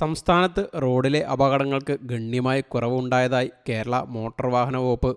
സംസ്ഥാനത്ത് റോഡിലെ അപകടങ്ങൾക്ക് ഗണ്യമായ കുറവുണ്ടായതായി കേരള മോട്ടോർ വാഹന വകുപ്പ്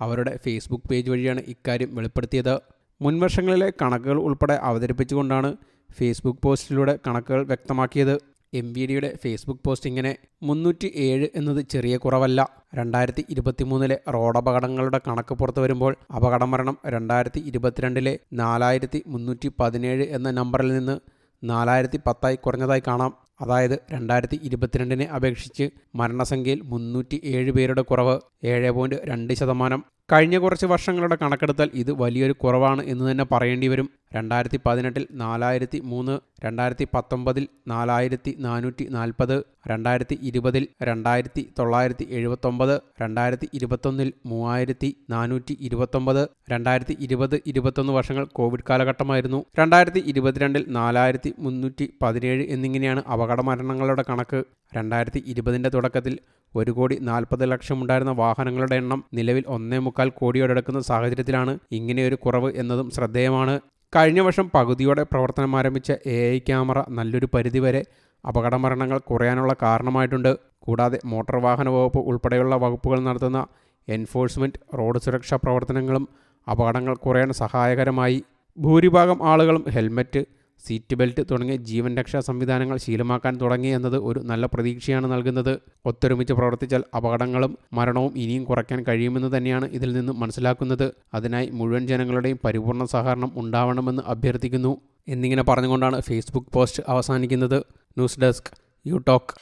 അവരുടെ ഫേസ്ബുക്ക് പേജ് വഴിയാണ് ഇക്കാര്യം വെളിപ്പെടുത്തിയത്. മുൻവർഷങ്ങളിലെ കണക്കുകൾ ഉൾപ്പെടെ അവതരിപ്പിച്ചുകൊണ്ടാണ് ഫേസ്ബുക്ക് പോസ്റ്റിലൂടെ കണക്കുകൾ വ്യക്തമാക്കിയത്. എം വി ഡിയുടെ ഫേസ്ബുക്ക് പോസ്റ്റ് ഇങ്ങനെ മുന്നൂറ്റി ഏഴ് എന്നത് ചെറിയ കുറവല്ല. രണ്ടായിരത്തി ഇരുപത്തിമൂന്നിലെ റോഡപകടങ്ങളുടെ കണക്ക് പുറത്തു വരുമ്പോൾ അപകടമരണം രണ്ടായിരത്തി ഇരുപത്തിരണ്ടിലെ നാലായിരത്തി മുന്നൂറ്റി പതിനേഴ് എന്ന നമ്പറിൽ നിന്ന് നാലായിരത്തി പത്തായി കുറഞ്ഞതായി കാണാം. അതായത് രണ്ടായിരത്തി ഇരുപത്തിരണ്ടിനെ അപേക്ഷിച്ച് മരണസംഖ്യയിൽ മുന്നൂറ്റി ഏഴ് പേരുടെ കുറവ് ഏഴ് പോയിന്റ് രണ്ട് ശതമാനം. കഴിഞ്ഞ കുറച്ച് വർഷങ്ങളുടെ കണക്കെടുത്താൽ ഇത് വലിയൊരു കുറവാണ് എന്ന് തന്നെ പറയേണ്ടി വരും. രണ്ടായിരത്തി പതിനെട്ടിൽ നാലായിരത്തി മൂന്ന് രണ്ടായിരത്തി പത്തൊമ്പതിൽ നാലായിരത്തി നാനൂറ്റി നാൽപ്പത് രണ്ടായിരത്തി ഇരുപതിൽ രണ്ടായിരത്തി തൊള്ളായിരത്തി എഴുപത്തൊമ്പത് രണ്ടായിരത്തി ഇരുപത്തൊന്നിൽ മൂവായിരത്തി നാനൂറ്റി ഇരുപത്തൊമ്പത് രണ്ടായിരത്തി ഇരുപത് ഇരുപത്തൊന്ന് വർഷങ്ങൾ കോവിഡ് കാലഘട്ടമായിരുന്നു. രണ്ടായിരത്തി ഇരുപത്തിരണ്ടിൽ നാലായിരത്തി മുന്നൂറ്റി പതിനേഴ് എന്നിങ്ങനെയാണ് അപകട മരണങ്ങളുടെ കണക്ക്. രണ്ടായിരത്തി ഇരുപതിന്റെ തുടക്കത്തിൽ ഒരു കോടി നാൽപ്പത് ലക്ഷം ഉണ്ടായിരുന്ന വാഹനങ്ങളുടെ എണ്ണം നിലവിൽ ഒന്നേ മുക്കാൽ കോടിയോടടുക്കുന്ന സാഹചര്യത്തിലാണ് ഇങ്ങനെയൊരു കുറവ് എന്നതും ശ്രദ്ധേയമാണ്. കഴിഞ്ഞ വർഷം പകുതിയോടെ പ്രവർത്തനം ആരംഭിച്ച എ ഐ ക്യാമറ നല്ലൊരു പരിധിവരെ അപകട മരണങ്ങൾ കുറയാനുള്ള കാരണമായിട്ടുണ്ട്. കൂടാതെ മോട്ടോർ വാഹന വകുപ്പ് ഉൾപ്പെടെയുള്ള വകുപ്പുകൾ നടത്തുന്ന എൻഫോഴ്സ്മെന്റ് റോഡ് സുരക്ഷാ പ്രവർത്തനങ്ങളും അപകടങ്ങൾ കുറയാൻ സഹായകരമായി. ഭൂരിഭാഗം ആളുകളും ഹെൽമറ്റ് സീറ്റ് ബെൽറ്റ് തുടങ്ങിയ ജീവൻ രക്ഷാ സംവിധാനങ്ങൾ ശീലമാക്കാൻ തുടങ്ങി എന്നത് ഒരു നല്ല പ്രതീക്ഷയാണ് നൽകുന്നത്. ഒത്തൊരുമിച്ച് പ്രവർത്തിച്ചാൽ അപകടങ്ങളും മരണവും ഇനിയും കുറയ്ക്കാൻ കഴിയുമെന്ന് തന്നെയാണ് ഇതിൽ നിന്ന് മനസ്സിലാക്കുന്നത്. അതിനായി മുഴുവൻ ജനങ്ങളുടെയും പരിപൂർണ സഹകരണം ഉണ്ടാവണമെന്ന് അഭ്യർത്ഥിക്കുന്നു. എന്നിങ്ങനെ പറഞ്ഞുകൊണ്ടാണ് ഫേസ്ബുക്ക് പോസ്റ്റ് അവസാനിക്കുന്നത്. News desk U talk.